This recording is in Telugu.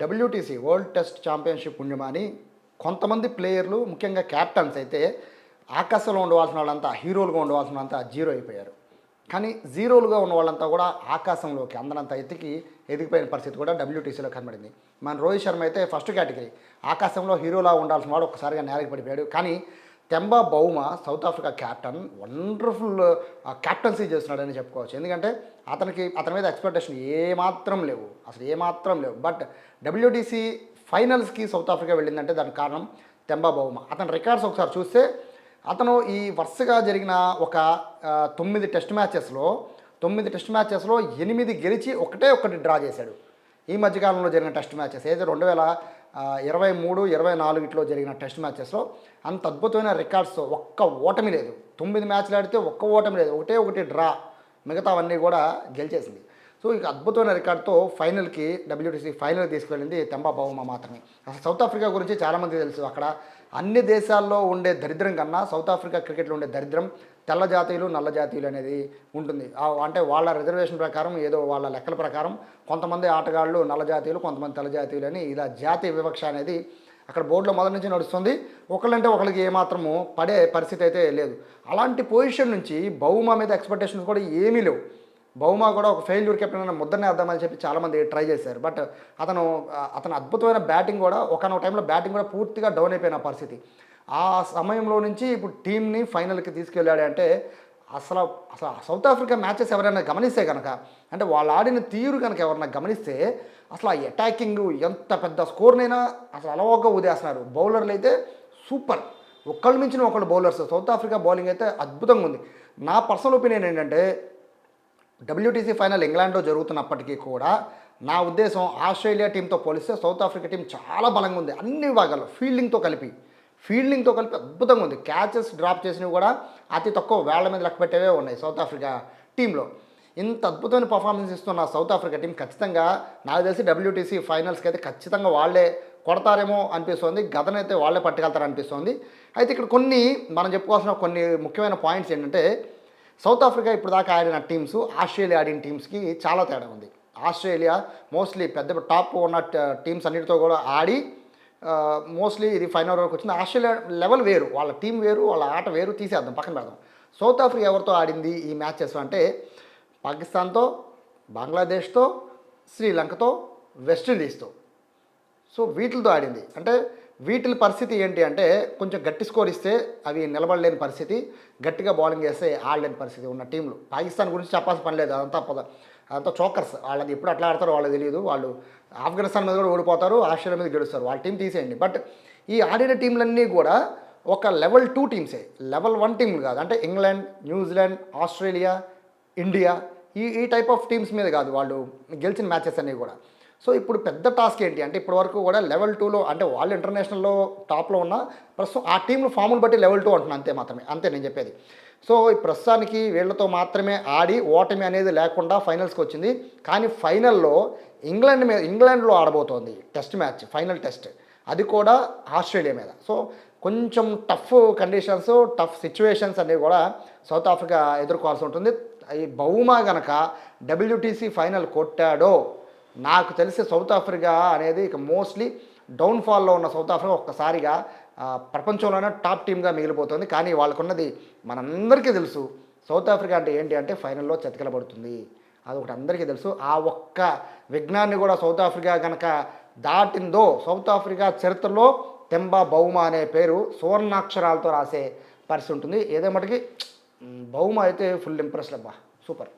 డబ్ల్యూటీసీ వరల్డ్ టెస్ట్ ఛాంపియన్షిప్ అని కొంతమంది ప్లేయర్లు ముఖ్యంగా క్యాప్టెన్స్ అయితే ఆకాశంలో ఉండవలసిన వాళ్ళంతా హీరోలుగా ఉండవలసిన వాళ్ళంతా జీరో అయిపోయారు. కానీ జీరోలుగా ఉన్న వాళ్ళంతా కూడా ఆకాశంలోకి అందనంత ఎత్తికి ఎదిగిపోయిన పరిస్థితి కూడా డబ్ల్యూటీసీలో కనబడింది. మన రోహిత్ శర్మ అయితే ఫస్ట్ కేటగిరీ ఆకాశంలో హీరోలా ఉండాల్సిన వాడు ఒకసారిగా నేలకి పడిపోయాడు. కానీ Temba Bavuma South Africa captain wonderful captaincy చేస్తున్నాడని చెప్పుకోవచ్చు. ఎందుకంటే అతనికి అతని మీద ఎక్స్పెక్టేషన్ ఏమాత్రం లేవు. అసలు ఏమాత్రం లేవు. బట్ డబ్ల్యూటీసీ ఫైనల్స్కి సౌత్ ఆఫ్రికా వెళ్ళిందంటే దానికి కారణం తెంబా బౌమా. అతని రికార్డ్స్ ఒకసారి చూస్తే అతను ఈ వరుసగా జరిగిన ఒక తొమ్మిది టెస్ట్ మ్యాచెస్లో తొమ్మిది టెస్ట్ మ్యాచెస్లో ఎనిమిది గెలిచి ఒకటే ఒకటి డ్రా చేశాడు. ఈ మధ్యకాలంలో జరిగిన టెస్ట్ మ్యాచెస్ ఏదైతే రెండు వేల ఇరవై మూడు ఇరవై నాలుగులో జరిగిన టెస్ట్ మ్యాచెస్లో అంత అద్భుతమైన రికార్డ్స్ ఒక్క ఓటమి లేదు. తొమ్మిది మ్యాచ్లు ఆడితే ఒక్క ఓటమి లేదు. ఒకటే ఒకటి డ్రా. మిగతావన్నీ కూడా గెలిచేసింది. సో ఇక అద్భుతమైన రికార్డ్తో ఫైనల్కి డబ్ల్యూటీసీ ఫైనల్ తీసుకువెళ్ళింది తెంబా బహుమ మాత్రమే. అసలు సౌత్ ఆఫ్రికా గురించి చాలామంది తెలుసు. అక్కడ అన్ని దేశాల్లో ఉండే దరిద్రం కన్నా సౌత్ ఆఫ్రికా క్రికెట్లో ఉండే దరిద్రం తెల్ల జాతీయులు నల్ల జాతీయులు అనేది ఉంటుంది. అంటే వాళ్ళ రిజర్వేషన్ ప్రకారం ఏదో వాళ్ళ లెక్కల ప్రకారం కొంతమంది ఆటగాళ్ళు నల్ల జాతీయులు కొంతమంది తెల్ల జాతీయులు అని ఇలా జాతీయ వివక్ష అనేది అక్కడ బోర్డులో మొదటి నుంచి నడుస్తుంది. ఒకళ్ళంటే ఒకరికి ఏమాత్రము పడే పరిస్థితి అయితే లేదు. అలాంటి పొజిషన్ నుంచి బహుమా మీద ఎక్స్పెక్టేషన్స్ కూడా ఏమీ లేవు. బహుమా కూడా ఒక ఫెయిల్యూర్ కెప్టెన్ ముద్దనే వేద్దామని చెప్పి చాలామంది ట్రై చేశారు. బట్ అతను అతను అద్భుతమైన బ్యాటింగ్ కూడా ఒకనొక టైంలో బ్యాటింగ్ కూడా పూర్తిగా డౌన్ అయిపోయిన పరిస్థితి. ఆ సమయంలో నుంచి ఇప్పుడు టీంని ఫైనల్కి తీసుకెళ్ళాడు అంటే అసలు అసలు సౌత్ ఆఫ్రికా మ్యాచెస్ ఎవరైనా గమనిస్తే కనుక అంటే వాళ్ళు ఆడిన తీరు కనుక ఎవరైనా గమనిస్తే అసలు ఆ అటాకింగ్ ఎంత పెద్ద స్కోర్నైనా అసలు అలవోగా ఉదేస్తున్నారు బౌలర్లు అయితే సూపర్. ఒకళ్ళు మించిన ఒకళ్ళు బౌలర్స్. సౌత్ ఆఫ్రికా బౌలింగ్ అయితే అద్భుతంగా ఉంది. నా పర్సనల్ ఒపీనియన్ ఏంటంటే డబ్ల్యూటీసీ ఫైనల్ ఇంగ్లాండ్లో జరుగుతున్నప్పటికీ కూడా నా ఉద్దేశం ఆస్ట్రేలియా టీంతో పోలిస్తే సౌత్ ఆఫ్రికా టీం చాలా బలంగా ఉంది. అన్ని విభాగాల్లో ఫీల్డింగ్తో కలిపి. ఫీల్డింగ్తో కలిపి అద్భుతంగా ఉంది. క్యాచెస్ డ్రాప్ చేసినవి కూడా అతి తక్కువ వేళ్ళ మీద లెక్క పెట్టేవే ఉన్నాయి సౌత్ ఆఫ్రికా టీంలో. ఇంత అద్భుతమైన పర్ఫార్మెన్స్ ఇస్తున్న సౌత్ ఆఫ్రికా టీం ఖచ్చితంగా నాకు తెలిసి డబ్ల్యూటీసీ ఫైనల్స్కి అయితే ఖచ్చితంగా వాళ్ళే కొడతారేమో అనిపిస్తుంది. గతనైతే వాళ్ళే పట్టుకెళ్తారు అనిపిస్తుంది. అయితే ఇక్కడ కొన్ని మనం చెప్పుకోవాల్సిన కొన్ని ముఖ్యమైన పాయింట్స్ ఏంటంటే సౌత్ ఆఫ్రికా ఇప్పుడు దాకా ఆడిన టీమ్స్ ఆస్ట్రేలియా ఆడిన టీమ్స్కి చాలా తేడా ఉంది. ఆస్ట్రేలియా మోస్ట్లీ పెద్ద టాప్ ఉన్న టీమ్స్ అన్నిటితో కూడా ఆడి మోస్ట్లీ ఇది ఫైనల్ వరకు వచ్చింది. ఆస్ట్రేలియా లెవెల్ వేరు వాళ్ళ టీం వేరు వాళ్ళ ఆట వేరు తీసేద్దాం పక్కన పెడదాం. సౌత్ ఆఫ్రికా ఎవరితో ఆడింది ఈ మ్యాచెస్ అంటే పాకిస్తాన్తో బంగ్లాదేశ్తో శ్రీలంకతో వెస్టిండీస్తో సో వీటితో ఆడింది. అంటే వీటి పరిస్థితి ఏంటి అంటే కొంచెం గట్టి స్కోర్ ఇస్తే అవి నిలబడలేని పరిస్థితి గట్టిగా బౌలింగ్ చేస్తే ఆడలేని పరిస్థితి ఉన్న టీంలు పాకిస్తాన్ గురించి చెప్పాల్సిన పని లేదు అదంతా అంతా చోకర్స్. వాళ్ళది ఎప్పుడు అట్లా ఆడతారో వాళ్ళకి తెలియదు. వాళ్ళు ఆఫ్ఘనిస్తాన్ మీద కూడా ఓడిపోతారు ఆస్ట్రేలియా మీద గెలుస్తారు. వాళ్ళ టీం తీసేయండి. బట్ ఈ ఆడిన టీంలన్నీ కూడా ఒక లెవెల్ టూ టీమ్సే. లెవెల్ వన్ టీంలు కాదు. అంటే ఇంగ్లాండ్ న్యూజిలాండ్ ఆస్ట్రేలియా ఇండియా ఈ ఈ టైప్ ఆఫ్ టీమ్స్ మీద కాదు వాళ్ళు గెలిచిన మ్యాచెస్ అన్నీ కూడా. సో ఇప్పుడు పెద్ద టాస్క్ ఏంటి అంటే ఇప్పటి వరకు కూడా లెవెల్ టూలో అంటే వాళ్ళు ఇంటర్నేషనల్లో టాప్లో ఉన్న ప్రస్తుతం ఆ టీంలో ఫామ్ను బట్టి లెవెల్ టూ అంటున్నాను అంతే మాత్రమే. అంతే నేను చెప్పేది. సో ఈ ప్రస్తుతానికి వీళ్ళతో మాత్రమే ఆడి ఓటమి అనేది లేకుండా ఫైనల్స్కి వచ్చింది. కానీ ఫైనల్లో ఇంగ్లాండ్ మీద ఇంగ్లాండ్లో ఆడబోతోంది టెస్ట్ మ్యాచ్ ఫైనల్ టెస్ట్. అది కూడా ఆస్ట్రేలియా మీద. సో కొంచెం టఫ్ కండిషన్స్ టఫ్ సిచ్యువేషన్స్ అనేవి కూడా సౌత్ ఆఫ్రికా ఎదుర్కోవాల్సి ఉంటుంది. ఈ బహుమా గనక డబ్ల్యూటీసీ ఫైనల్ కొట్టాడో నాకు తెలిసి సౌత్ ఆఫ్రికా అనేది ఇక మోస్ట్లీ డౌన్ఫాల్లో ఉన్న సౌత్ ఆఫ్రికా ఒక్కసారిగా ప్రపంచంలోనే టాప్ టీమ్గా మిగిలిపోతుంది. కానీ వాళ్ళకున్నది మనందరికీ తెలుసు సౌత్ ఆఫ్రికా అంటే ఏంటి అంటే ఫైనల్లో చతికిలబడుతుంది. అదొకటి అందరికీ తెలుసు. ఆ ఒక్క విఘ్నాన్ని కూడా సౌత్ ఆఫ్రికా కనుక దాటిందో సౌత్ ఆఫ్రికా చరిత్రలో తెంబా బౌమా అనే పేరు సువర్ణాక్షరాలతో రాసే పరిస్థితి ఉంటుంది. ఏదో మటుకి బౌమా అయితే ఫుల్ ఇంప్రెస్డ్ అబ్బా. సూపర్.